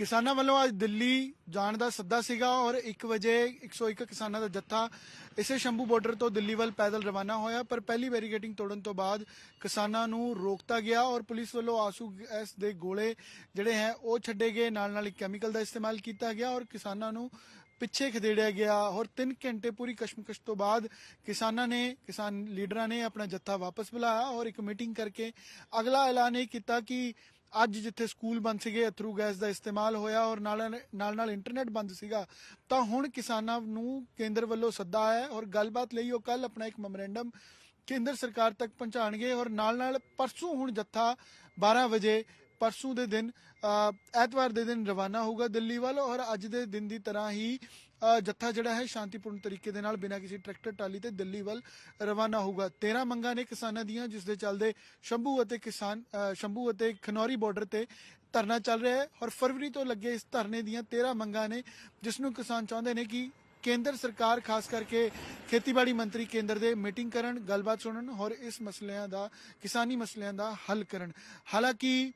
ਕਿਸਾਨਾਂ ਵੱਲੋਂ ਅੱਜ ਦਿੱਲੀ ਜਾਣ ਦਾ ਸੱਦਾ ਸੀਗਾ ਔਰ 1 ਵਜੇ 101 ਕਿਸਾਨਾਂ ਦਾ ਜੱਥਾ ਇਸੇ ਸ਼ੰਭੂ ਬਾਰਡਰ ਤੋਂ ਦਿੱਲੀ ਵੱਲ ਪੈਦਲ ਰਵਾਨਾ ਹੋਇਆ, ਪਰ ਪਹਿਲੀ ਬੈਰੀਕੇਡਿੰਗ ਤੋੜਨ ਤੋਂ ਬਾਅਦ ਕਿਸਾਨਾਂ ਨੂੰ ਰੋਕਤਾ ਗਿਆ ਔਰ ਪੁਲਿਸ ਵੱਲੋਂ ਆਸੂ ਗੈਸ ਦੇ ਗੋਲੇ ਜਿਹੜੇ ਹੈ ਉਹ ਛੱਡੇ ਗਏ। ਨਾਲ ਨਾਲ ਇੱਕ ਕੈਮੀਕਲ ਦਾ ਇਸਤੇਮਾਲ ਕੀਤਾ ਗਿਆ ਔਰ ਕਿਸਾਨਾਂ ਨੂੰ ਪਿੱਛੇ ਖਦੇੜਿਆ ਗਿਆ ਔਰ 3 ਘੰਟੇ ਪੂਰੀ ਕਸ਼ਮਕਸ਼ ਤੋਂ ਬਾਅਦ ਕਿਸਾਨਾਂ ਨੇ, ਕਿਸਾਨ ਲੀਡਰਾਂ ਨੇ ਆਪਣਾ ਜੱਥਾ ਵਾਪਸ ਬੁਲਾਇਆ ਔਰ ਇੱਕ ਮੀਟਿੰਗ ਕਰਕੇ ਅਗਲਾ ਐਲਾਨ ਇਹ ਕੀਤਾ ਕਿ ਅੱਜ ਜਿੱਥੇ ਸਕੂਲ ਬੰਦ ਸੀਗੇ, ਅਥਰੂ ਗੈਸ ਦਾ ਇਸਤੇਮਾਲ ਹੋਇਆ ਔਰ ਨਾਲ ਨਾਲ ਨਾਲ ਇੰਟਰਨੈਟ ਬੰਦ ਸੀਗਾ, ਤਾਂ ਹੁਣ ਕਿਸਾਨਾਂ ਨੂੰ ਕੇਂਦਰ ਵੱਲੋਂ ਸੱਦਾ ਆਇਆ ਔਰ ਗੱਲਬਾਤ ਲਈ ਉਹ ਕੱਲ ਆਪਣਾ ਇੱਕ ਮੈਮੋਰੈਂਡਮ ਕੇਂਦਰ ਸਰਕਾਰ ਤੱਕ ਪਹੁੰਚਾਣਗੇ ਔਰ ਨਾਲ ਨਾਲ ਪਰਸੋਂ ਹੁਣ ਜੱਥਾ 12 ਵਜੇ ਪਰਸੋਂ ਦੇ ਦਿਨ ਐਤਵਾਰ ਦੇ ਦਿਨ ਰਵਾਨਾ ਹੋਊਗਾ ਦਿੱਲੀ ਵੱਲ ਔਰ ਅੱਜ ਦੇ ਦਿਨ ਦੀ ਤਰ੍ਹਾਂ ਹੀ ਜੱਥਾ ਜਿਹੜਾ ਹੈ ਸ਼ਾਂਤੀਪੂਰਨ ਤਰੀਕੇ ਦੇ ਨਾਲ ਬਿਨਾਂ ਕਿਸੇ ਟਰੈਕਟਰ ਟਾਲੀ ਤੇ ਦਿੱਲੀ ਵੱਲ ਰਵਾਨਾ ਹੋਊਗਾ। 13 ਮੰਗਾਂ ਨੇ ਕਿਸਾਨਾਂ ਦੀਆਂ, ਜਿਸ ਦੇ ਚੱਲਦੇ ਸ਼ੰਭੂ ਅਤੇ ਕਿਸਾਨ ਸ਼ੰਭੂ ਅਤੇ ਖਨੌਰੀ ਬਾਰਡਰ ਤੇ ਧਰਨਾ ਚੱਲ ਰਿਹਾ ਹੈ ਔਰ ਫਰਵਰੀ ਤੋਂ ਲੱਗੇ ਇਸ ਧਰਨੇ ਦੀਆਂ 13 ਮੰਗਾਂ ਨੇ, ਜਿਸ ਨੂੰ ਕਿਸਾਨ ਚਾਹੁੰਦੇ ਨੇ ਕਿ ਕੇਂਦਰ ਸਰਕਾਰ, ਖਾਸ ਕਰਕੇ ਖੇਤੀਬਾੜੀ ਮੰਤਰੀ ਕੇਂਦਰ ਦੇ ਮੀਟਿੰਗ ਕਰਨ, ਗੱਲਬਾਤ ਸੁਣਨ ਔਰ ਇਸ ਮਸਲਿਆਂ ਦਾ, ਕਿਸਾਨੀ ਮਸਲਿਆਂ ਦਾ ਹੱਲ ਕਰਨ। ਹਾਲਾਂਕਿ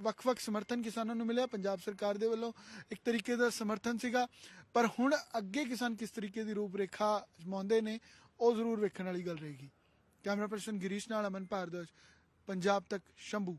ਵੱਖ-ਵੱਖ ਸਮਰਥਨ ਕਿਸਾਨਾਂ ਨੂੰ ਮਿਲਿਆ। ਪੰਜਾਬ ਸਰਕਾਰ ਦੇ ਵੱਲੋਂ ਇੱਕ ਤਰੀਕੇ ਦਾ ਸਮਰਥਨ ਸੀਗਾ। ਪਰ ਹੁਣ ਅੱਗੇ ਕਿਸਾਨ ਕਿਸ ਤਰੀਕੇ ਦੀ ਰੂਪਰੇਖਾ ਅਜਮਾਉਂਦੇ ਨੇ, ਉਹ ਜ਼ਰੂਰ ਵੇਖਣ ਵਾਲੀ ਗੱਲ ਰਹੇਗੀ। ਕੈਮਰਾ ਪਰਸਨ ਗਿਰੀਸ਼ ਨਾਲ ਅਮਨ ਭਾਰਦਵਾਜ, ਪੰਜਾਬ ਤੱਕ, ਸ਼ੰਭੂ।